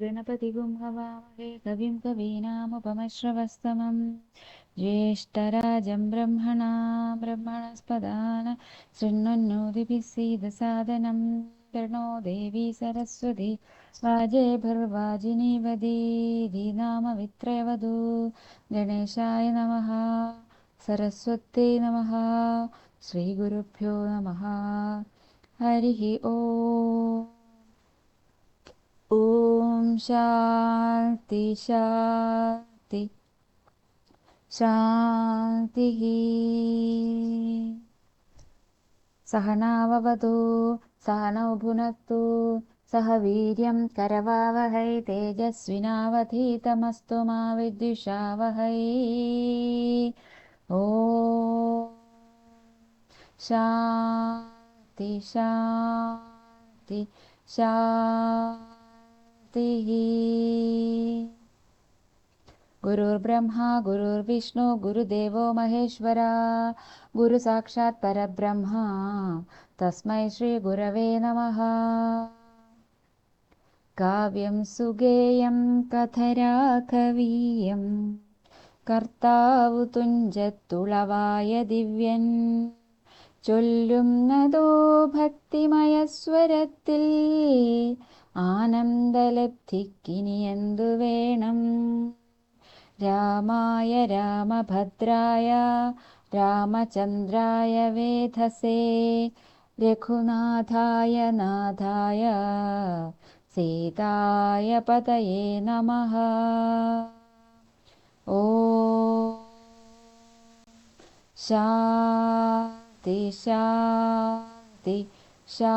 गणपतिगुं हवामहे कविं कवीनामुपमश्रवस्तमं ज्येष्ठराजं ब्रह्मणा ब्रह्मणस्पदानशृणन् सीदसाधनं कर्णो देवी सरस्वती वाजे भर्वाजिनीबीधिनामवित्रैवधू गणेशाय नमः सरस्वत्यै नमः श्रीगुरुभ्यो नमः हरिः ओ ॐ शान्ति शान्ति। शान्तिः। सहनाववतु सहनौ भुनक्तु सह वीर्यं करवावहै तेजस्विनावधीतमस्तु मा विद्विषावहै ॐ शान्ति शान्ति शान्तिः गुरुर्ब्रह्मा गुरुर्विष्णु गुरुदेवो महेश्वरा गुरुसाक्षात् परब्रह्मा तस्मै श्रीगुरवे नमः काव्यं सुगेयं कथरा कवीयं കർത്താവു തുഞ്ചത്തുളവായ ദിവ്യൻ ചൊല്ലുന്നതോ ഭക്തിമയസ്വരത്തിൽ आनन्दलप्धिकिनियन्दुवेणं रामाय रामभद्राय रामचन्द्राय वेधसे रघुनाथाय नाथाय सीताय पतये नमः। ओ शाति शाति शा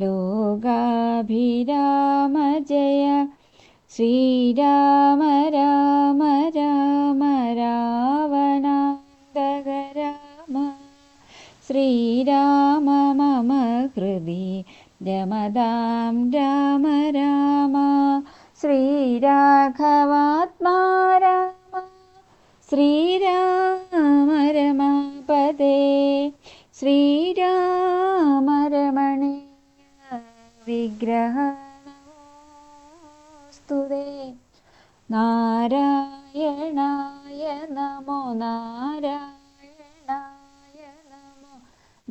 ലോകാഭിരാമ ജയ. ശ്രീരാമ രാമ രാമ രാവണാന്തകരാമ ശ്രീരാമ മമ ഹൃദി രമതാം രാമ രാമ. ശ്രീരാഘവാത്മാ രാമ ശ്രീരാമ വിഗ്രഹ സ്തുതേ നാരായണായ നമോ നാരായണായ നമോ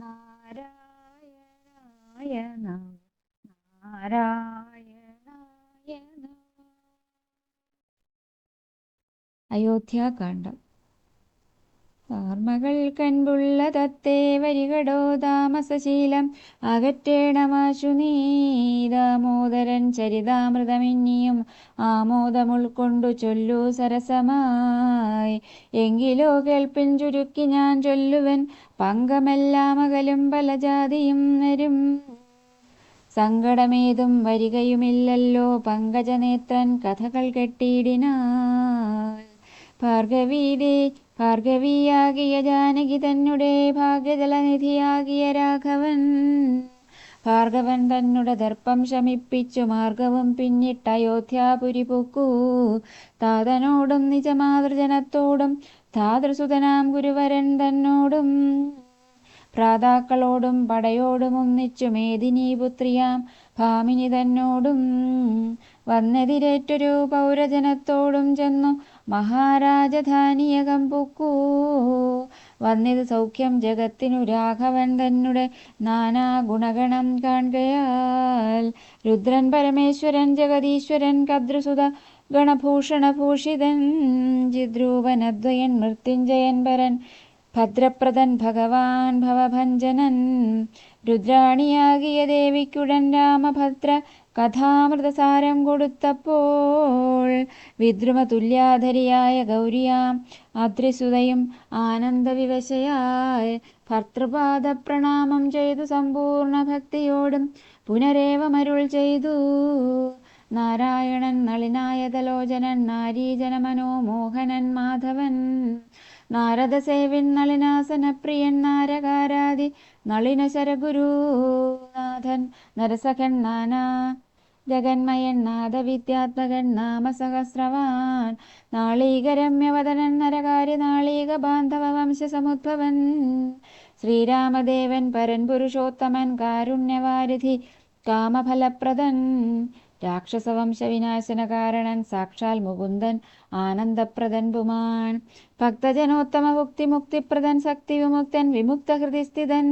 നാരായണായ നമോ നാരായണായ നമോ. അയോധ്യാകാന്ഡം ഓർമ്മകൾ കൺപുള്ള തത്തേ വരികടോ താമസശീലം. അകറ്റേണമാശു നീ ദാമോദരൻ ചരിതാമൃതമിന്നിയും ആമോദമുൾക്കൊണ്ടു ചൊല്ലു സരസമായി. എങ്കിലോ കേൾപ്പിൻ ചുരുക്കി ഞാൻ ചൊല്ലുവൻ. പങ്കമെല്ലാം അകലും പല ജാതിയും വരും. സങ്കടമേതും വരികയുമില്ലല്ലോ പങ്കജനേത്രൻ കഥകൾ കെട്ടിയിടിനാൽ ഭാർഗവീതേ ഭാർഗവിയാകിയ ജാനകി തന്നെ ഭാഗ്യജലനിധിയാകിയ രാഘവൻ. ഭാർഗവൻ തന്നുടെ ദർപ്പം ശമിപ്പിച്ചു മാർഗവും പിന്നിട്ട അയോധ്യാപുരി പൊക്കൂ. താതനോടും നിജമാതൃജനത്തോടും താതൃസുതനാം ഗുരുവരൻ തന്നോടും. ഭ്രാതാക്കളോടും പടയോടും ഒന്നിച്ചു മേദിനീപുത്രിയാം ഭാമിനി തന്നോടും. വന്നെതിരേറ്റൊരു പൗരജനത്തോടും ചെന്നു മഹാരാജധാനിയകം പൊക്കൂ. വന്നിത് സൗഖ്യം ജഗത്തിനു രാഘവൻ തന്നെ നാനാ ഗുണഗണം കാണുകയാൽ. രുദ്രൻ പരമേശ്വരൻ ജഗദീശ്വരൻ കദ്രുസുത ഗണഭൂഷണഭൂഷിതൻ ചിദ്രൂപനദ്വയൻ മൃത്യുഞ്ജയൻ പരൻ ഭദ്രപ്രദൻ ഭഗവാൻ ഭവഭഞ്ജനൻ രുദ്രാണിയാകിയ ദേവിക്കുടൻ രാമഭദ്ര കഥാമൃതസാരം കൊടുത്തപ്പോൾ വിദ്രുമതുല്യാധരിയായ ഗൗരിയാം അദ്രിസുതയും ആനന്ദവിവശയായി ഭർത്തൃപാദ പ്രണാമം ചെയ്തു സമ്പൂർണ ഭക്തിയോടും പുനരേവമരുൾ ചെയ്തു. നാരായണൻ നളിനായതലോചനൻ നാരീജന മനോമോഹനൻ മാധവൻ നാരദസേവിൻ നളിനാസനപ്രിയൻ നാരകാരാതി നളിനശരഗുരു ശരഗുരുനാഥൻ നരസഖൻ നാനാ ജഗന്മയൻ നാദവിദ്യാത്മകൻ നാമസഹസ്രവാൻ. നാളീകരമ്യവദനൻ നരകാര്യ നാളീക ബാന്ധവ വംശസമുദ്ഭവൻ ശ്രീരാമദേവൻ പരൻ പുരുഷോത്തമൻ കാരുണ്യവാരിധി കാമഫലപ്രദൻ. രാക്ഷസവംശ വിനാശന കാരണൻ സാക്ഷാൽ മുകുന്ദൻ ആനന്ദപ്രദൻ പുമാൻ. ഭക്തജനോത്തമ മുക്തി മുക്തിപ്രദൻ ശക്തി വിമുക്തൻ വിമുക്ത ഹൃതിസ്ഥിതൻ.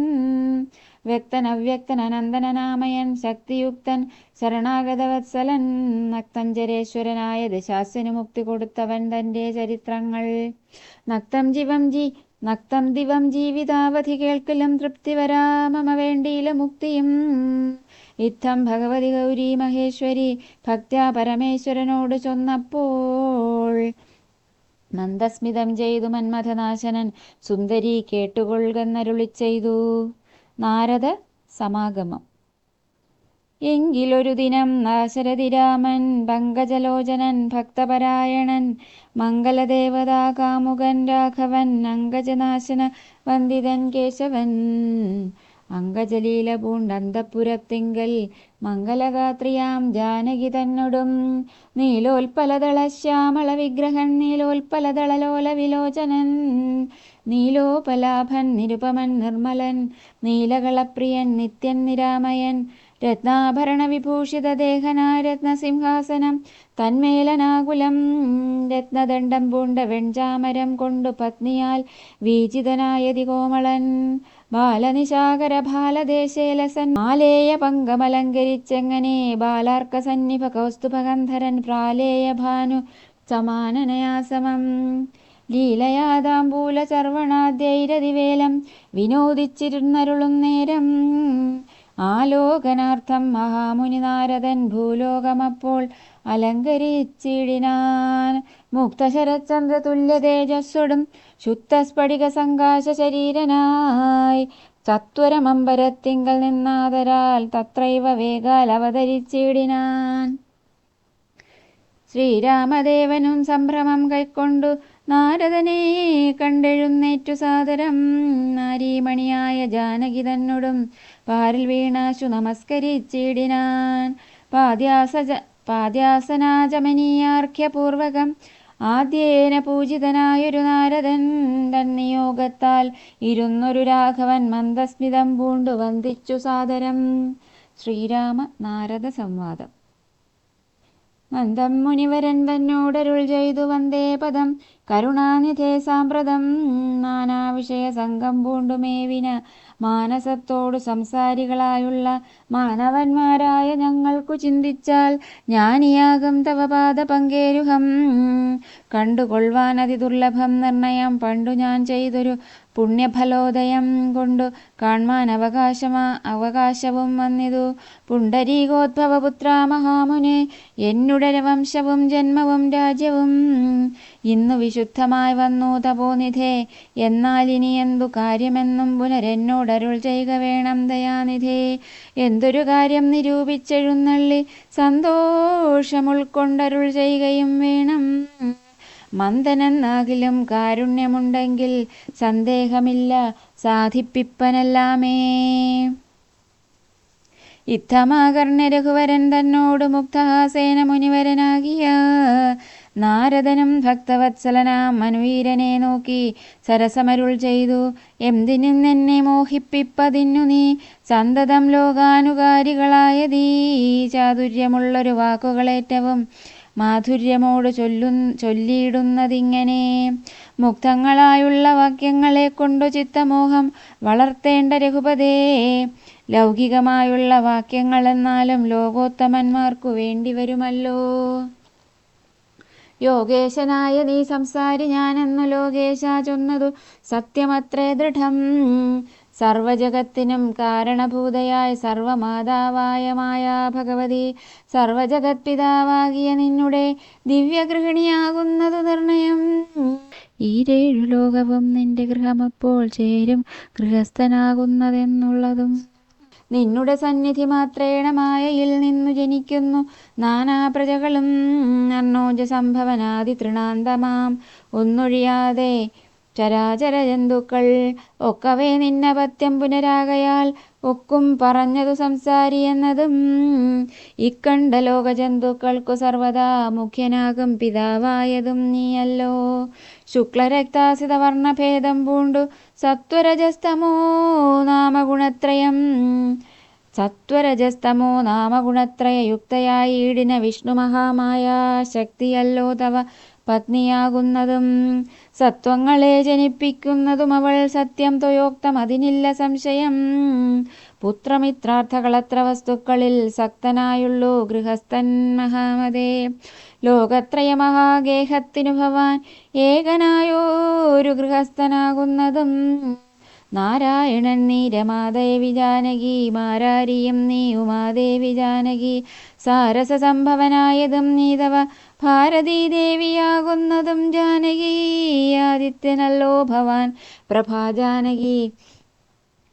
വ്യക്തൻ അവ്യക്തൻ അനന്തനാമയൻ ശക്തിയുക്തൻ ശരണാഗതവത്സലൻ നക്തഞ്ചരേശ്വരനായ ദശാസ്യനു മുക്തി കൊടുത്തവൻ തന്റെ ചരിത്രങ്ങൾ. നക്തം ജീവം ജി നക്തം ദിവം ജീവിതാവധി കേൾക്കലും തൃപ്തി വരാമമ വേണ്ടിയില മുക്തിയും. ഇത്തം ഭഗവതി ഗൗരി മഹേശ്വരി ഭക്ത്യാ പരമേശ്വരനോട് ചൊന്നപ്പോൾ. മന്ദസ്മിതം ചെയ്തു മന്മഥനാശനൻ സുന്ദരി കേട്ടുകൊള്ളുകന്നരുളി ചെയ്തു നാരദ സമാഗമം. എങ്കിലൊരു ദിനം നാശരഥിരാമൻ പങ്കജലോചനൻ ഭക്തപരായണൻ മംഗലദേവതാ കാമുകൻ രാഘവൻ അങ്കജനാശന വന്ദിതൻ കേശവൻ. അങ്കജലീല പൂണ്ടന്തപുരത്തിങ്കൽ മംഗലഗാത്രിയാം ജാനകി തന്നൊടും. നീലോൽപലതള ശ്യാമള വിഗ്രഹൻ നീലോൽപ്പലദളലോല വിലോചനൻ. നീലോപലാഭൻ നിരുപമൻ നിർമ്മലൻ. നീലകളപ്രിയൻ നിത്യൻ നിരാമയൻ. രത്നാഭരണ വിഭൂഷിത ദേഹനാ രത്നസിംഹാസനം. തന്മേലനാകുലം രത്നദണ്ഡം പൂണ്ട വെൺചാമരം കൊണ്ടു പത്നിയാൽ വീജിതനായതി കോമളൻ. ബാലനിശാകര ബാലദേശേലസൻ മാലേയ പങ്കമലങ്കരിച്ചെങ്ങനെ ബാലാർക്ക സന്നിഭ കൗസ്തുഭഗന്ധരൻ പ്രാലേയ ഭാനു സമാനനയാസമം ലീലയാതാമ്പൂല ചർവണാദ്യൈരതിവേലം വിനോദിച്ചിരുന്നരുളും നേരം. ആലോകനാർത്ഥം മഹാമുനി നാരദൻ ഭൂലോകമപ്പോൾ അലങ്കരിച്ചിടിനാൻ. മുക്തശരചന്ദ്ര തുല്യ തേജസ്സൊടും ശുദ്ധസ്ഫടിക സങ്കാശ ശരീരനായി സത്വരമമ്പരത്തിങ്കൽ നിന്നാതരാൽ തത്രൈവ വേഗാൽ അവതരിച്ചിടിനാൻ ശ്രീരാമദേവനും സംഭ്രമം കൈക്കൊണ്ടു നാരദനെ കണ്ടെഴുന്നേറ്റു സാദരം. നാരീമണിയായ ജാനകി തന്നോടും പാരിൽ വീണാശു നമസ്കരിച്ചിടിനാൻ. പാദ്യാസ പാദ്യാസനാചമനീയാർഘ്യപൂർവകം ആദ്യേന പൂജിതനായൊരു നാരദൻ തന്നിയോഗത്താൽ ഇരുന്നൊരു രാഘവൻ മന്ദസ്മിതം പൂണ്ടു വന്ദിച്ചു സാദരം. ശ്രീരാമ നാരദ സംവാദം. മന്ദം മുനിവരൻ തന്നോടരുൾ ചെയ്തു വന്ദേ പദം. കരുണാനിധേ സാമ്പ്രതം നാനാവിഷയ സംഘം പൂണ്ടുമേവിന മാനസത്തോടു സംസാരികളായുള്ള മാനവന്മാരായ ഞങ്ങൾക്കു ചിന്തിച്ചാൽ ജ്ഞാനിയാകും തവ പാദ പങ്കേരുഹം. കണ്ടുകൊള്ളുവാൻ അതിദുർലഭം നിർണയം പണ്ടു ഞാൻ ചെയ്തൊരു പുണ്യഫലോദയം കൊണ്ടു കാൺമാൻ അവകാശമാ അവകാശവും വന്നിതു. പുണ്ടരീകോദ്ഭവപുത്ര മഹാമുനെ എന്നുടര വംശവും ജന്മവും രാജ്യവും. ഇന്നു വിശുദ്ധമായി വന്നു തപോനിധേ എന്നാൽ ഇനി എന്തു കാര്യമെന്നും പുനരെന്നോടരുൾ ചെയ്യുക വേണം ദയാനിധേ. എന്തൊരു കാര്യം നിരൂപിച്ചെഴുന്നള്ളി സന്തോഷമുൾക്കൊണ്ടരുൾ ചെയ്യുകയും വേണം. മന്ദനെന്നാകിലും കാരുണ്യമുണ്ടെങ്കിൽ സന്ദേഹമില്ല സാധിപ്പിപ്പനെല്ലാമേ. ഇത്തമാകർണ രഘുവരൻ തന്നോട് മുക്തഹാസേന മുനിവരനാകിയ നാരദനും ഭക്തവത്സലനാം മനുവീരനെ നോക്കി സരസമരുൾ ചെയ്തു. എന്തിനും എന്നെ മോഹിപ്പിപ്പതിന്നു നീ സന്തതം ലോകാനുകാരികളായതീ ചാതുര്യമുള്ളൊരു വാക്കുകളേറ്റവും മാധുര്യമോട് ചൊല്ലു ചൊല്ലിയിടുന്നതിങ്ങനെ. മുക്തങ്ങളായുള്ള വാക്യങ്ങളെ കൊണ്ടു ചിത്തമോഹം വളർത്തേണ്ട രഘുപതേ. ലൗകികമായുള്ള വാക്യങ്ങളെന്നാലും ലോകോത്തമന്മാർക്കു വേണ്ടി വരുമല്ലോ. യോഗേശനായ നീ സംസാരി ഞാനെന്നു ലോകേശ ചൊന്നതു സത്യമത്രേ ദൃഢം. സർവജഗത്തിനും കാരണഭൂതയായ സർവമാതാവായ മായാ ഭഗവതി സർവജഗത്പിതാവാകിയ നിന്നുടെ ദിവ്യഗൃഹിണിയാകുന്നതു നിർണയം. ഈരേഴു ലോകവും നിന്റെ ഗൃഹമപ്പോൾ ചേരും ഗൃഹസ്ഥനാകുന്നതെന്നുള്ളതും. നിന്നുടെ സന്നിധി മാത്രേണ മായയിൽ നിന്നു ജനിക്കുന്നു നാനാ പ്രജകളും അർണോജ സംഭവനാദി തൃണാന്തമാം. ഒന്നൊഴിയാതെ ചരാചര ജന്തുക്കൾ ഒക്കവേ നിന്നപത്യം പുനരാകയാൽ ഒക്കും പറഞ്ഞതു സംസാരി എന്നതും ഇക്കണ്ട ലോകജന്തുക്കൾക്കു സർവദാ മുഖ്യനാകും പിതാവായതും നീയല്ലോ. ശുക്ലരക്താസിത വർണഭേദം പൂണ്ടു സത്വരജസ്തമോ നാമഗുണത്രയം. സത്വരജസ്തമോ നാമഗുണത്രയ യുക്തയായി ഈടിന വിഷ്ണു മഹാമായ ശക്തിയല്ലോ തവ പത്നിയാകുന്നതും സത്വങ്ങളെ ജനിപ്പിക്കുന്നതും അവൾ സത്യം തൊയോക്തം അതിനില്ല സംശയം. പുത്രമിത്രാർത്ഥകളത്ര വസ്തുക്കളിൽ സക്തനായുള്ളൂ ഗൃഹസ്ഥൻ മഹാമതേ. ലോകത്രയ മഹാഗേഹത്തിനു ഭവാൻ ഏകനായോരു ഗൃഹസ്ഥനാകുന്നതും. നാരായണൻ നീ രമാദേവി ജാനകി മാരാരിയും നീ ഉമാദേവി ജാനകി സാരസ സംഭവനായതും നീതവ ഭാരതീദേവിയാകുന്നതും ജാനകി ആദിത്യനല്ലോ ഭവാൻ പ്രഭാ ജാനകി.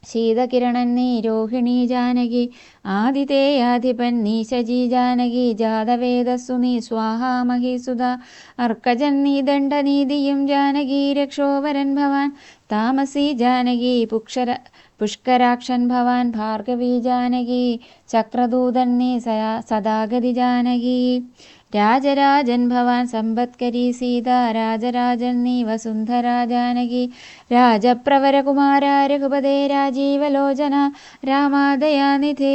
ശീതകിരണൻ നീ രോഹിണി ജാനകി. ആദിതേയാധിപൻ നീ ശജി ജാനകി. ജാതവേദസ്സു നീ സ്വാഹാമഹീസുത അർക്കജൻ നീ ദണ്ഡനീതിയും ജാനകി. രക്ഷോവരൻ ഭവാൻ താമസി ജാനകി. പുക്ഷര പുഷ്കരാക്ഷൻ ഭവാൻ ഭാർഗവി ജാനകി. ചക്രദൂതൻ നീ സദാഗതി ജാനകി. രാജരാജൻ ഭവാൻ സമ്പത്കരി സീത രാജരാജൻ നീ വസുന്ധര ജാനകി. രാജപ്രവരകുമാര രഘുപതേ രാജീവലോചന. രാമാദയാനിധേ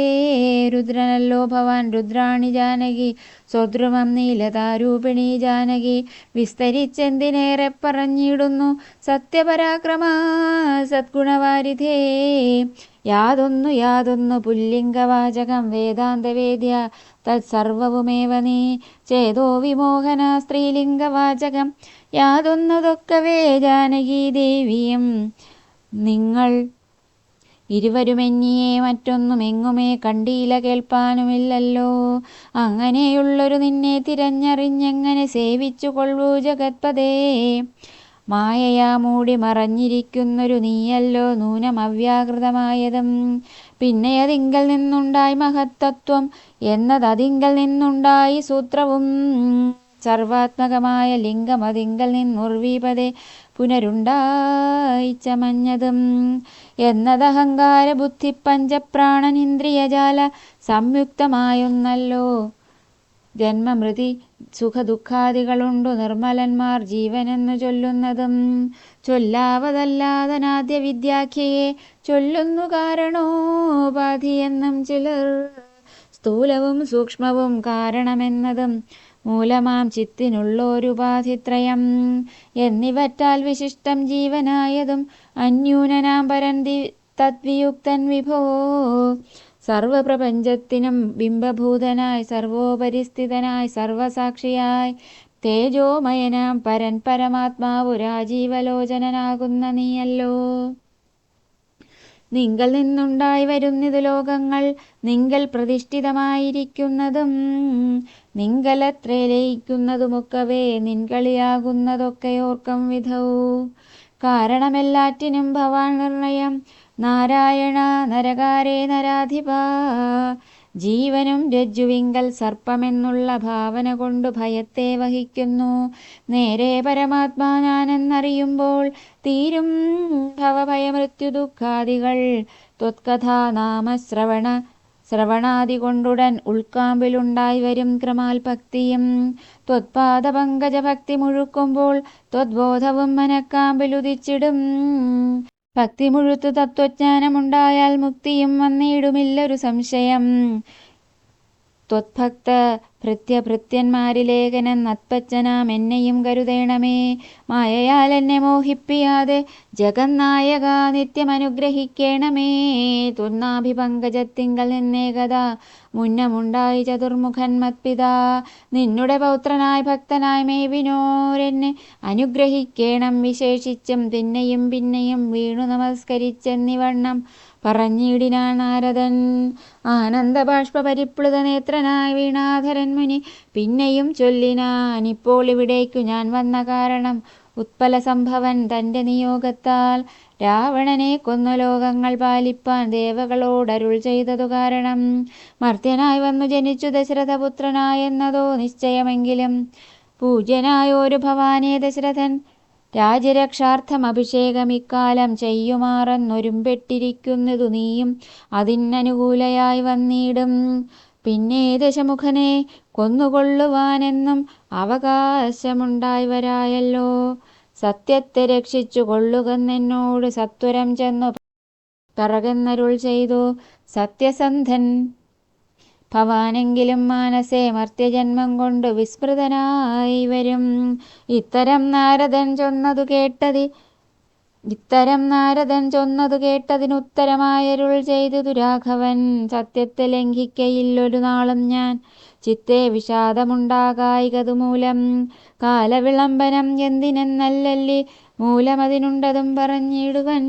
രുദ്രനല്ലോ ഭവാൻ രുദ്രാണി ജാനകി. സ്വദ്രുമം നീലതാരൂപിണി ജാനകി. വിസ്തരിച്ചെന്തിനേറെ പറഞ്ഞിടുന്നു? സത്യപരാക്രമ സദ്ഗുണവാരിധേ യാതൊന്നു യാതൊന്നു പുല്ലിംഗവാചകം വേദാന്തവേദ്യ തത്സർവവുമേവ നീ ചേതോ വിമോഹന സ്ത്രീലിംഗവാചകം. യാതൊന്നതൊക്കവേ ജാനകി ദേവിയും നിങ്ങൾ ഇരുവരുമെന്നിയെ മറ്റൊന്നും എങ്ങുമേ കണ്ടീല കേൾപ്പാനുമില്ലല്ലോ. അങ്ങനെയുള്ളൊരു നിന്നെ തിരഞ്ഞറിഞ്ഞെങ്ങനെ സേവിച്ചു കൊള്ളൂ ജഗത്പതേ. മായയാ മൂടി മറഞ്ഞിരിക്കുന്നൊരു നീയല്ലോ പിന്നെ അതിങ്കൽ നിന്നുണ്ടായി മഹത്തത്വം എന്നതതിങ്കൽ നിന്നുണ്ടായി സൂത്രവും. സർവാത്മകമായ ലിംഗം അതിങ്കൽ നിന്നുർവീപതേ ചമഞ്ഞതും. എന്നതഹങ്കാര ബുദ്ധി പഞ്ചപ്രാണനിന്ദ്രിയജാല സംയുക്തമായൊന്നല്ലോ ജന്മമൃതി സുഖദുഃഖാദികളുണ്ടു നിർമ്മലന്മാർ ജീവനെന്നു ചൊല്ലുന്നതും. ചൊല്ലാവതല്ലാതനാദ്യ വിദ്യാഖ്യയെ ചൊല്ലുന്നു കാരണോപാധിയെന്നും ചിലർ സ്ഥൂലവും സൂക്ഷ്മവും കാരണമെന്നതും മൂലമാം ചിത്തിനുള്ളോരുപാധിത്രയം എന്നിവറ്റാൽ വിശിഷ്ടം ജീവനായതും അന്യൂനനാം പരന്തി തദ്വിയുക്തൻ വിഭോ സർവപ്രപഞ്ചത്തിനും ബിംബഭൂതനായി സർവോപരിസ്ഥിതനായി സർവസാക്ഷിയായി തേജോമയനാം പരൻ പരമാത്മാവു രാജീവലോചനനാകുന്ന നീയല്ലോ. നിങ്കൽ നിന്നുണ്ടായി വരുന്നത് ലോകങ്ങൾ നിങ്ങൾ പ്രതിഷ്ഠിതമായിരിക്കുന്നതും നിങ്കലത്രേ ലയിക്കുന്നതുമൊക്കവേ നിൻകളിയാകുന്നതൊക്കെയോർക്കം വിധവും. കാരണമെല്ലാറ്റിനും ഭവാൻ നിർണയം നാരായണ നരകാരേ നരാധിപ. ജീവനും രജ്ജുവിങ്കൽ സർപ്പമെന്നുള്ള ഭാവന കൊണ്ട് ഭയത്തെ വഹിക്കുന്നു. നേരെ പരമാത്മാ ഞാനെന്നറിയുമ്പോൾ തീരും ഭവഭയമൃത്യു ദുഃഖാദികൾ ത്വത്കഥാ നാമശ്രവണ ശ്രവണാദി കൊണ്ടുടൻ ഉൾക്കാമ്പിലുണ്ടായി വരും ക്രമാൽ ഭക്തിയും ത്വത്പാദപങ്കജ ഭക്തി മുഴുക്കുമ്പോൾ ത്വദ്ബോധവും മനക്കാമ്പിലുദിച്ചിടും. ഭക്തി മുഴുത്തു തത്വജ്ഞാനമുണ്ടായാൽ മുക്തിയും വന്നിടുമില്ലൊരു സംശയം. ത്വത്ഭക്ത ഭൃത്യഭൃത്യന്മാരിലേഖനൻ നത്പച്ചനാം എന്നെയും കരുതേണമേ. മായയാൽ എന്നെ മോഹിപ്പിയാതെ ജഗന്നായക നിത്യമനുഗ്രഹിക്കേണമേ. തുന്നാഭിപങ്കജത്തിങ്കൽ നിന്നേകത മുന്നമുണ്ടായി ചതുർമുഖൻ മത്പിതാ. നിന്നുടെ പൗത്രനായ ഭക്തനായ മേവിനോരെന്നെ അനുഗ്രഹിക്കേണം വിശേഷിച്ചും പിന്നെയും പിന്നെയും വീണു നമസ്കരിച്ചെന്നിവണ്ണം. പറഞ്ഞിടിനാൻ നാരദൻ ആനന്ദബാഷ്പ പരിപ്ലുത നേത്രനായ വീണാധരൻ മുനി പിന്നെയും ചൊല്ലിനാൻ. ഇപ്പോൾ ഇവിടേക്കു ഞാൻ വന്ന കാരണം ഉത്പല സംഭവൻ തന്റെ നിയോഗത്താൽ രാവണനെ കൊന്നു ലോകങ്ങൾ പാലിപ്പാൻ ദേവകളോടരുൾ ചെയ്തതു കാരണം. മർത്യനായി വന്നു ജനിച്ചു ദശരഥപുത്രനായെന്നതോ നിശ്ചയമെങ്കിലും പൂജ്യനായോരു ഭവാനേ ദശരഥൻ രാജ്യരക്ഷാർത്ഥം അഭിഷേകം ഇക്കാലം ചെയ്യുമാറെന്നൊരുമ്പെട്ടിരിക്കുന്നതു നീയും അതിനനുകൂലയായി വന്നിടും. പിന്നെ ദശമുഖനെ കൊന്നുകൊള്ളുവാനെന്നും അവകാശമുണ്ടായി വരായല്ലോ സത്യത്തെ രക്ഷിച്ചു കൊള്ളുകെന്നെന്നോട് സത്വരം ചെന്നു പറകെന്നരുൾ ചെയ്തു. സത്യസന്ധൻ ഭവാനെങ്കിലും മാനസേ മർത്യജന്മം കൊണ്ട് വിസ്മൃതനായി വരും. ഇത്തരം നാരദൻ ചൊന്നതു കേട്ടതി ഇത്തരം നാരദൻ ചൊന്നതു കേട്ടതിനുത്തരമായരുൾ ചെയ്തു ദുരാഘവൻ സത്യത്തെ ലംഘിക്കയില്ലൊരു നാളും ഞാൻ. ചിത്തെ വിഷാദമുണ്ടാകായികതു മൂലം കാലവിളംബനം എന്തിനെന്നല്ലല്ലി മൂലമതിനുണ്ടതും പറഞ്ഞിടുവൻ.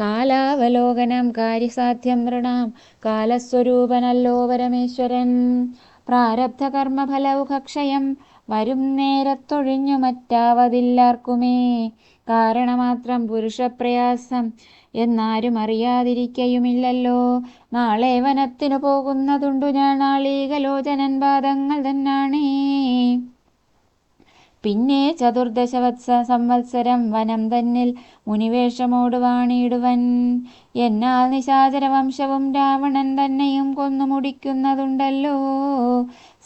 കാലാവലോകനം കാര്യസാധ്യം നൃണാം കാലസ്വരൂപനല്ലോ പരമേശ്വരൻ. പ്രാരബ്ധ കർമ്മഫലൗഖക്ഷയം വരും നേരത്തൊഴിഞ്ഞു മറ്റാവതില്ലാർക്കുമേ കാരണമാത്രം പുരുഷപ്രയാസം എന്നാരും അറിയാതിരിക്കയുമില്ലല്ലോ നാളെ വനത്തിനു പോകുന്നതുണ്ടു ഞാൻ നാളീകലോചനൻ പാദങ്ങൾ തന്നാണേ. പിന്നെ ചതുർദശ വത്സ സംവത്സരം വനം തന്നിൽ മുനിവേഷമോട് വാണിയിടുവൻ. എന്നാൽ നിശാചര വംശവും രാവണൻ തന്നെയും കൊന്നു മുടിക്കുന്നതുണ്ടല്ലോ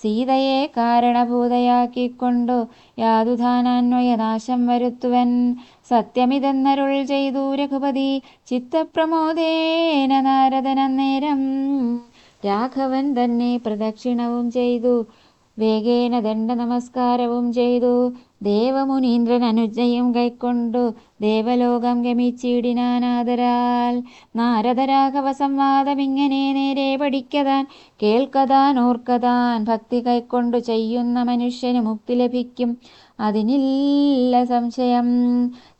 സീതയെ കാരണഭൂതയാക്കിക്കൊണ്ടു യാതുധാനാന്വയനാശം വരുത്തുവൻ. സത്യമിതെന്നരുൾ ചെയ്തു രഘുപതി ചിത്തപ്രമോദേന നാരദനന്നേരം. രാഘവൻ തന്നെ പ്രദക്ഷിണവും ചെയ്തു. വേഗേന ദണ്ഡ നമസ്കാരവും ചെയ്തു. ദേവമുനീന്ദ്രൻ അനുജയും കൈക്കൊണ്ടു ദേവലോകം ഗമിച്ചിടിനാനാദരാൽ. നാരദരാഘവ സംവാദം ഇങ്ങനെ നേരെ പഠിക്കതാൻ കേൾക്കതാൻ ഓർക്കതാൻ ഭക്തി കൈക്കൊണ്ടു ചെയ്യുന്ന മനുഷ്യന് മുക്തി ലഭിക്കും. അതിനില്ല സംശയം.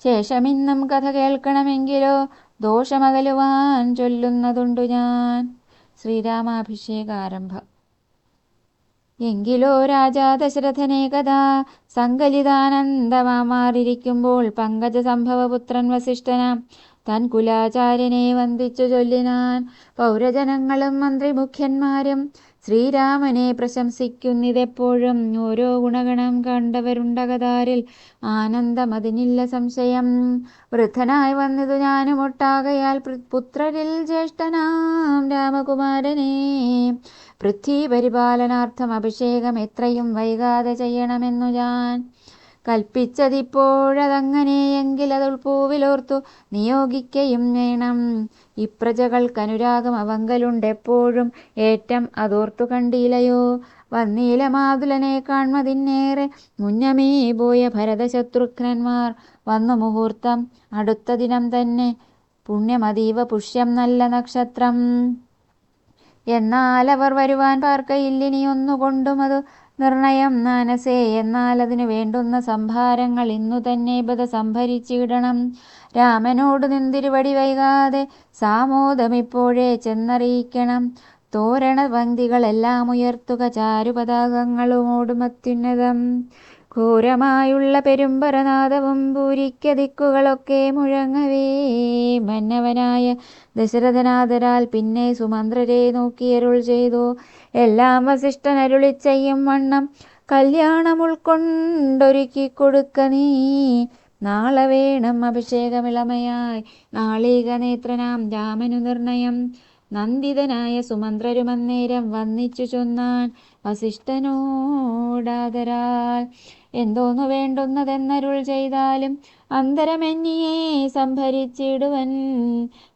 ശേഷമിന്നും കഥ കേൾക്കണമെങ്കിലോ ദോഷമകലുവാൻ ചൊല്ലുന്നതുണ്ടു ഞാൻ. ശ്രീരാമാഭിഷേകാരംഭം. എങ്കിലോ രാജാ ദശരഥനെ കഥാ. സങ്കലിതാനന്ദമാറിയിരിക്കുമ്പോൾ പങ്കജ സംഭവപുത്രൻ വസിഷ്ഠനാം. താൻ കുലാചാര്യനെ വന്ദിച്ചു ചൊല്ലിനാൻ. പൗരജനങ്ങളും മന്ത്രിമുഖ്യന്മാരും ശ്രീരാമനെ പ്രശംസിക്കുന്നിതെപ്പോഴും ഓരോ ഗുണഗണം കണ്ടവരുണ്ടകതാരിൽ ആനന്ദം അതിനില്ല സംശയം. വൃദ്ധനായി വന്നതു ഞാനും ഒട്ടാകയാൽ പുത്രരിൽ ജ്യേഷ്ഠനാം രാമകുമാരനെ. പൃഥ്വി പരിപാലനാർത്ഥം അഭിഷേകം എത്രയും വൈകാതെ ചെയ്യണമെന്നു ഞാൻ കൽപ്പിച്ചതിപ്പോഴതങ്ങനെയെങ്കിൽ അതുൾപൂവിലോർത്തു നിയോഗിക്കയും വേണം. ഇപ്രജകൾക്കനുരാഗം അവങ്കലുണ്ടെപ്പോഴും ഏറ്റം അതോർത്തു കണ്ടീലയോ വന്നീല മാതുലനെ കാൺമതിന്നേറെ മുന്നമേ പോയ ഭരതശത്രുഘ്നന്മാർ. വന്നു മുഹൂർത്തം. അടുത്ത ദിനം തന്നെ. പുണ്യമതീവ പുഷ്യം നല്ല നക്ഷത്രം. എന്നാൽ അവർ വരുവാൻ പാർക്കയില്ലിനിയൊന്നുകൊണ്ടും അത് നിർണയം നാനസേ. എന്നാൽ അതിനു വേണ്ടുന്ന സംഭാരങ്ങൾ ഇന്നു തന്നെ ബത സംഭരിച്ചിടണം രാമനോട് നിന്തിരുവടി വൈകാതെ സാമോദമിപ്പോഴേ ചെന്നറിയിക്കണം. തോരണ പങ്ക്തികളെല്ലാം ഉയർത്തുക ചാരുപതാകങ്ങളുമോടും അത്യുന്നതം ഘോരമായുള്ള പെരുമ്പരനാദവും പൂരിക്കതിക്കുകളൊക്കെ മുഴങ്ങവേ. മന്നവനായ ദശരഥനാഥരാൽ പിന്നെ സുമന്ത്രരെ നോക്കിയരുൾ ചെയ്തു. എല്ലാം വസിഷ്ഠൻ അരുളി ചെയ്യും വണ്ണം. കല്യാണം ഉൾക്കൊണ്ടൊരുക്കി കൊടുക്ക നീ. നാളെ വേണം അഭിഷേകമിളമയായി നാളീക നേത്രനാം രാമനു നിർണയം. നന്ദിതനായ സുമന്ത്രരുമന്നേരം വന്നിച്ചു ചൊന്നാൻ വസിഷ്ഠനോടാദരാൽ. എന്തോന്നു വേണ്ടുന്നതെന്നരുൾ ചെയ്താലും അന്തരമെന്നിയെ സംഭരിച്ചിടുവൻ.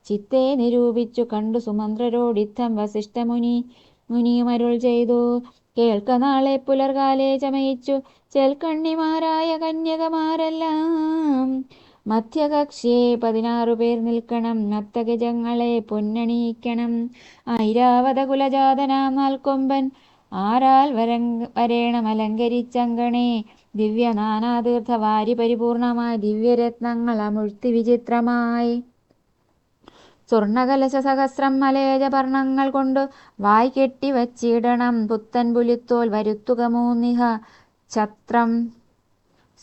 ചിത്തെ നിരൂപിച്ചു കണ്ടു സുമന്ത്രരോടിത്തം വസിഷ്ഠമുനി മുനിയും അരുൾ ചെയ്തു കേൾക്ക നാളെ പുലർകാലെ ചമയിച്ചു ചെൽക്കണ്ണിമാരായ കന്യകമാരെല്ലാം. മധ്യകക്ഷിയെ പതിനാറു പേർ നിൽക്കണം നത്തഗജങ്ങളെ പൊന്നണിയിക്കണം. ഐരാവത കുലജാതനാം നാൽക്കൊമ്പൻ ആരാൽ വരങ് വരേണം അലങ്കരിച്ചങ്കണേ. ദിവ്യ നാനാതീർത്ഥ വാരി പരിപൂർണമായ ദിവ്യരത്നങ്ങൾ അമുഴ്ത്തി വിചിത്രമായി. സ്വർണകലശ സഹസ്രം മലേജ പർണങ്ങൾ കൊണ്ട് വായി കെട്ടി വച്ചിടണം. പുത്തൻ പുലിത്തോൽ വരുത്തുക മൂന്നിഹ. ഛത്രം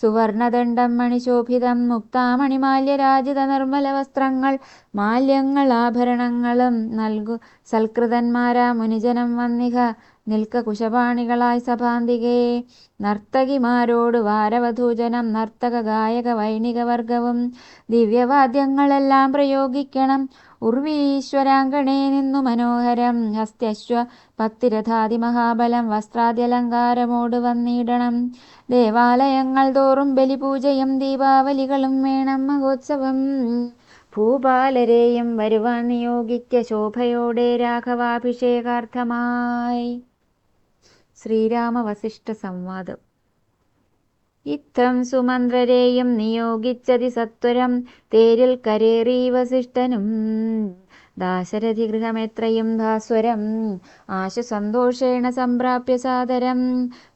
സുവർണദണ്ഡം മണിശോഭിതം മുക്താമണിമാല്യരാജിത നിർമ്മല വസ്ത്രങ്ങൾ മാല്യങ്ങൾ ആഭരണങ്ങളും നൽകു സൽകൃതന്മാരാ മുനിജനം വന്നിഹ. നിൽക്ക കുശപാണികളായി സഭാന്തികേ. നർത്തകിമാരോട് വാരവധൂജനം നർത്തക ഗായക വൈണിക വർഗവും ദിവ്യവാദ്യങ്ങളെല്ലാം പ്രയോഗിക്കണം. ഉർവീശ്വരാങ്കണേ നിന്നു മനോഹരം. ഹസ്ത്യശ്വ പത്തിരഥാതി മഹാബലം വസ്ത്രാദ്യലങ്കാരമോട് വന്നിടണം. ദേവാലയങ്ങൾ തോറും ബലിപൂജയും ദീപാവലികളും വേണം മഹോത്സവം. ഭൂപാലരെയും വരുവാൻ നിയോഗിക്ക ശോഭയോടെ രാഘവാഭിഷേകാർത്ഥമായി. ശ്രീരാമ വസിഷ്ഠ സംവാദം ഇത്തം സുമന്ത്രരെയും നിയോഗിച്ചതി സത്വരം തേരിൽ കരേറി വസിഷ്ഠനും. ദാശരഥി ഗൃഹമെത്രയും ഭാസ്വരം ആശു സന്തോഷേണ സംപ്രാപ്യ സാദരം.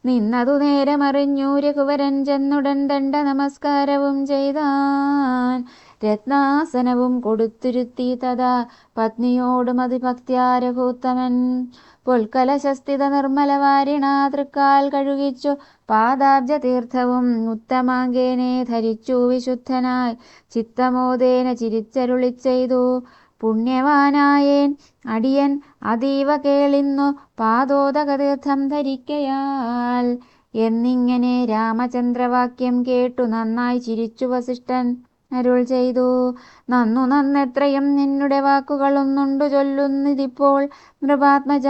നിന്നതു നേരമറിഞ്ഞു രഘുവരൻ ചെന്നുടൻ ദണ്ഡ നമസ്കാരവും ചെയ്താൻ. രത്നാസനവും കൊടുത്തിരുത്തി തഥാ പത്നിയോടും അതിഭക്ത്യാ രഘുത്തമൻ പൊൽക്കലശസ്ഥിത നിർമ്മലവാരിണാ തൃക്കാൽ കഴുകിച്ചു. പാദാബ്ജ തീർത്ഥവും ഉത്തമാങ്കേനെ ധരിച്ചു വിശുദ്ധനായി. ചിത്തമോദേന ചിരിച്ചരുളി ചെയ്തു. പുണ്യവാനായേൻ അടിയൻ അതീവ കേളിന്നു. പാദോദകതീർത്ഥം ധരിക്കയാൽ. എന്നിങ്ങനെ രാമചന്ദ്രവാക്യം കേട്ടു നന്നായി ചിരിച്ചു വസിഷ്ഠൻ. അരുൾ ചെയ്തു. നന്നു നന്നെത്രയും നിന്നുടെ വാക്കുകളൊന്നുണ്ടു ചൊല്ലുന്നിതിപ്പോൾ. നൃപാത്മജ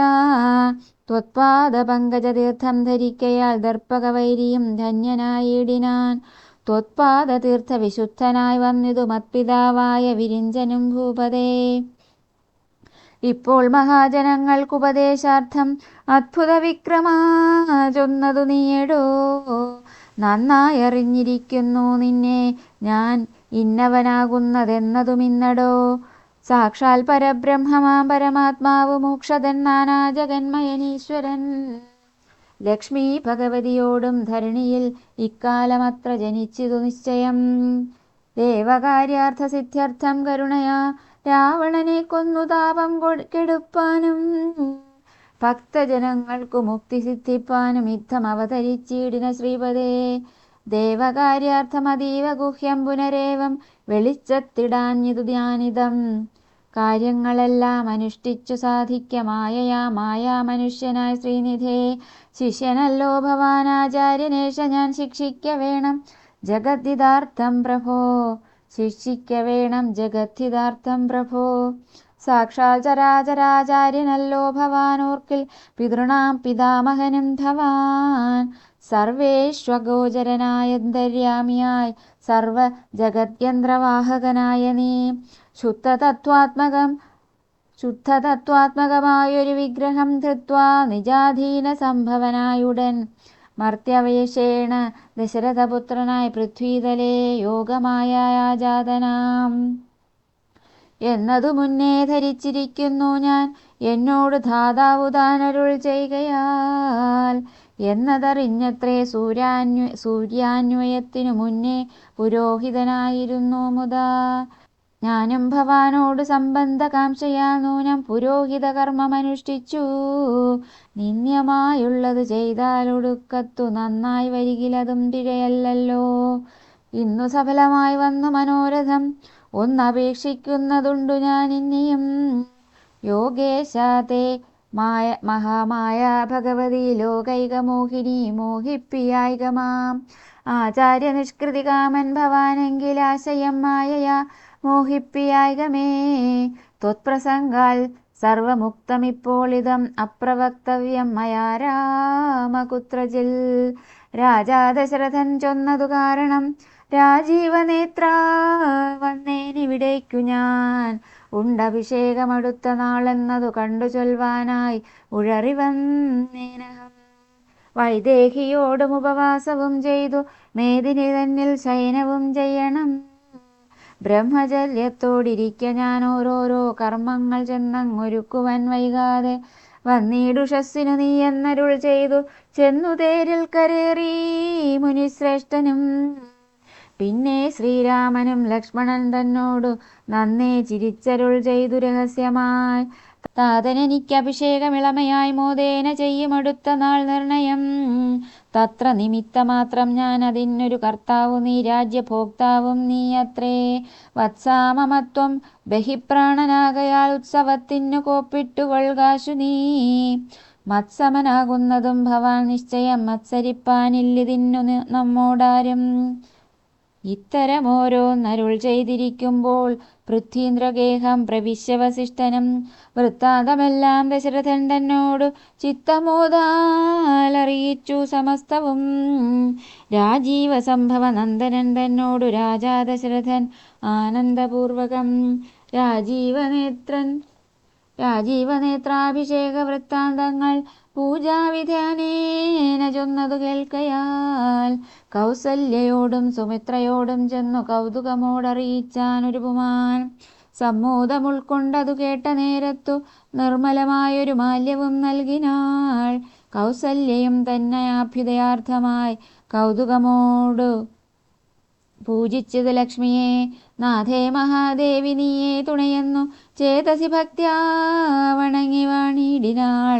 ത്വത്പാദ പങ്കജതീർത്ഥം ധരിക്കയാൽ ദർപ്പകവൈരിയും ധന്യനായിടിനാൻ. ത്വത്പാദ തീർത്ഥ വിശുദ്ധനായി വന്നിതു മത്പിതാവായ വിരിഞ്ചനും ഭൂപതേ. ഇപ്പോൾ മഹാജനങ്ങൾക്കുപദേശാർത്ഥം അത്ഭുത വിക്രമാ ചൊന്നതു നീയടോ. നന്നായി അറിഞ്ഞിരിക്കുന്നു നിന്നെ. ഞാൻ ഇന്നവനാകുന്നതെന്നതുമിന്നടോ? സാക്ഷാൽ പരബ്രഹ്മമാം പരമാത്മാവ് മോക്ഷതൻ നാനാ ജഗന്മയനീശ്വരൻ ലക്ഷ്മി ഭഗവതിയോടും ധരണിയിൽ ഇക്കാലമത്ര ജനിച്ചിതു നിശ്ചയം. ദേവകാര്യാർത്ഥ സിദ്ധ്യർത്ഥം കരുണയാ രാവണനെ കൊന്നു താപം കെടുപ്പാനും. ഭക്തജനങ്ങൾക്കു മുക്തി സിദ്ധിപ്പാനും യുദ്ധം അവതരിച്ചിടിന ശ്രീപദേ. ദേവകാര്യാർത്ഥം അതീവ ഗുഹ്യം പുനരേവം വെളിച്ചത്തിടാഞ്ഞിതു ധ്യാനിതം. കാര്യങ്ങളെല്ലാം അനുഷ്ഠിച്ചു സാധിക്ക മായയാ മായാ മനുഷ്യനായ ശ്രീനിധേ. ശിഷ്യനല്ലോ ഭവാനാചാര്യനേശ ഞാൻ ശിക്ഷിക്ക വേണം ജഗദ്ധിതാർത്ഥം പ്രഭോ. ശിക്ഷിക്ക വേണം ജഗദ്ധിതാർത്ഥം പ്രഭോ. സാക്ഷാൽ ചരാചരാചാര്യനല്ലോ ഭവാനോർക്കിൽ പിതൃണാം പിതാമഹനും ധവാൻ സർവേശ്വഗോചരനായന്തര്യാമിയായി സർവ ജഗത്യന്ത്രവാഹകനായ നീ. ശുദ്ധതത്വാത്മകം ശുദ്ധതത്വാത്മകമായൊരു വിഗ്രഹം ധൃത്വാ നിജാധീന സംഭവനായുടൻ. മർത്യവേഷേണ ദശരഥപുത്രനായി പൃഥ്വീതലേ യോഗമായ ആജാതനാം എന്നതു മുന്നേ ധരിച്ചിരിക്കുന്നു ഞാൻ എന്നോട് ധാതാവുദാനരുൾ ചെയ്യുകയാൽ എന്നതറിഞ്ഞത്രേ സൂര്യാന്വ സൂര്യാന്വയത്തിനു മുന്നേ പുരോഹിതനായിരുന്നു മുതാ. ഞാനും ഭവാനോട് സംബന്ധകാംക്ഷയാ നൂനം പുരോഹിത കർമ്മമനുഷ്ഠിച്ചു നിന്ദ്യമായുള്ളത് ചെയ്താലൊടുക്കത്തു നന്നായി വരികിലതും പിഴയല്ലല്ലോ. ഇന്നു സഫലമായി വന്നു മനോരഥം. ഒന്നപേക്ഷിക്കുന്നതുണ്ടു ഞാൻ ഇനിയും യോഗേശാതെ മായ മഹാമായ ഭഗവതി ലോകൈകമോഹിനി മോഹിപ്പിയായികമാം ആചാര്യ നിഷ്കൃതി കാമൻ ഭവാനെങ്കിലാശയം മായയാ മോഹിപ്പിയായികമേ ത്വത്പ്രസംഗാൽ സർവമുക്തമിപ്പോളിതം അപ്രവക്തവ്യം മയാ രാമകുത്രജിൽ. രാജാ ദശരഥൻ ചൊന്നതു കാരണം രാജീവനേത്ര വന്നേനിവിടേക്കു ഞാൻ. ഉണ്ടഭിഷേകമടുത്ത നാളെന്നതു കണ്ടു ചൊൽവാനായി ഉഴറി വന്നേനഹം വൈദേഹിയോടും ഉപവാസവും ചെയ്തു മേദിനി തന്നിൽ ശയനവും ചെയ്യണം. ബ്രഹ്മചര്യത്തോടിരിക്ക ഞാൻ ഓരോരോ കർമ്മങ്ങൾ ചെന്നങ്ങൊരുക്കുവാൻ വൈകാതെ വന്നീടുഷസ്സിനു നീ എന്നരുൾ ചെയ്തു ചെന്നു തേരിൽ കരേറി മുനിശ്രേഷ്ഠനും പിന്നെ ശ്രീരാമനും ലക്ഷ്മണൻ തന്നോടു നന്നേ ചിരിച്ചരുൾ ചെയ്തു രഹസ്യമായി. താതനെനിക്ക് അഭിഷേകമിളമയായി മോദേന ചെയ്യുമടുത്ത നാൾ നിർണയം. തത്ര നിമിത്തമാത്രം ഞാൻ അതിനൊരു കർത്താവു നീ രാജ്യഭോക്താവും നീ അത്രേ. വത്സാമമത്വം ബഹിപ്രാണനാകയാൽ ഉത്സവത്തിനു കോപ്പിട്ടുകൊൾകാശു നീ. മത്സമനാകുന്നതും ഭവാൻ നിശ്ചയം മത്സരിപ്പാനില്ലിതിന്നു നമ്മോടാരും. ഇത്തരമോരോന്നരുൾ ചെയ്തിരിക്കുമ്പോൾ പൃഥ്വീന്ദ്രഗേഹം പ്രവിശ്യ വസിഷ്ഠനും വൃത്താന്തമെല്ലാം ദശരഥൻ ചിത്തമോദാലറിയിച്ചു സമസ്തവും. രാജീവസംഭവ നന്ദനൻ തന്നോടു രാജാ ദശരഥൻ ആനന്ദപൂർവകം. രാജീവനേത്രൻ രാജീവനേത്രാഭിഷേക വൃത്താന്തങ്ങൾ പൂജാവിധാനേന ചൊന്നതു കേൾക്കയാൽ കൗസല്യയോടും സുമിത്രയോടും ചെന്നു കൗതുകമോടറിയിച്ചാൻ ഒരു പുമാൻ. സമ്മോദം ഉൾക്കൊണ്ടതു കേട്ട നേരത്തു നിർമ്മലമായൊരു മാല്യവും നൽകിനാൾ കൗസല്യയും തന്നെ അഭ്യുദയാർത്ഥമായി കൗതുകമോടു പൂജിച്ചത് ലക്ഷ്മിയെ. നാഥേ മഹാദേവി നീയെ തുണയെന്നു ചേതസി ഭക്ത്യാ വണങ്ങി വാണിടിനാൾ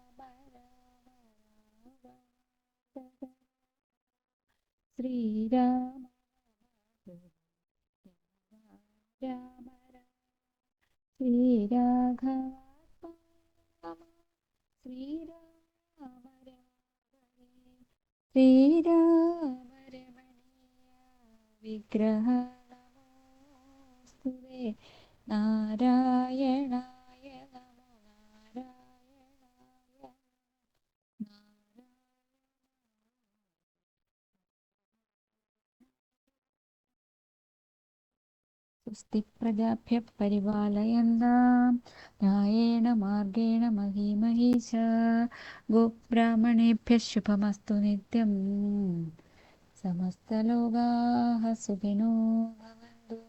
ശ്രീരാമ രാമ രാമ ശ്രീരാഘവ ശ്രീരാമ രാമ ശ്രീരാമ രമണീയ വിഗ്രഹ നമോസ്തുതേ. നാരായണായ स्वस्ति प्रजाभ्यः परिपालयन्नां न्यायेण मार्गेण महीमही च गोब्राह्मणेभ्यः शुभमस्तु नित्यं समस्तलोगाः सुखिनो भवन्तु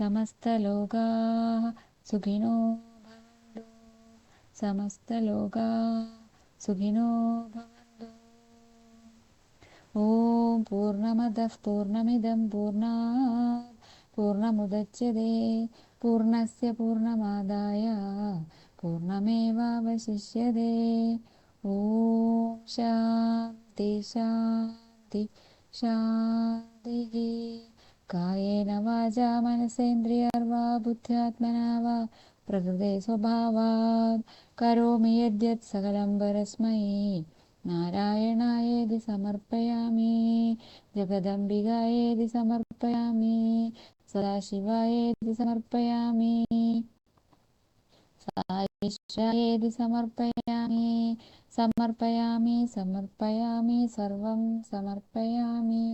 समस्तलोगाः सुखिनो भवन्तु समस्तलोगाः सुखिनो भवन्तु ॐ पूर्णमदः पूर्णमिदं पूर्णा പൂർണമുദച്യത്തെ പൂർണസ്യ പൂർണമാദായ പൂർണമേവാവശിഷ്യത്തെ ഓം ശാന്തി ശാന്തി ശാന്തിः കായേന വാചാ മനസേന്ദ്രിയർവാ ബുദ്ധ്യാത്മനാ വാ പ്രകൃതേ സ്വഭാവാത് കരോമി യദ്യത് സകലം പരസ്മൈ നാരായണായേതി സമർപ്പയാമി ജഗദംബികായേതി സമർപ്പയാമി సదాశివాయేది సమర్పయామి సాయిశ్వయేది సమర్పయామి సమర్పయామి సమర్పయామి సర్వం సమర్పయామి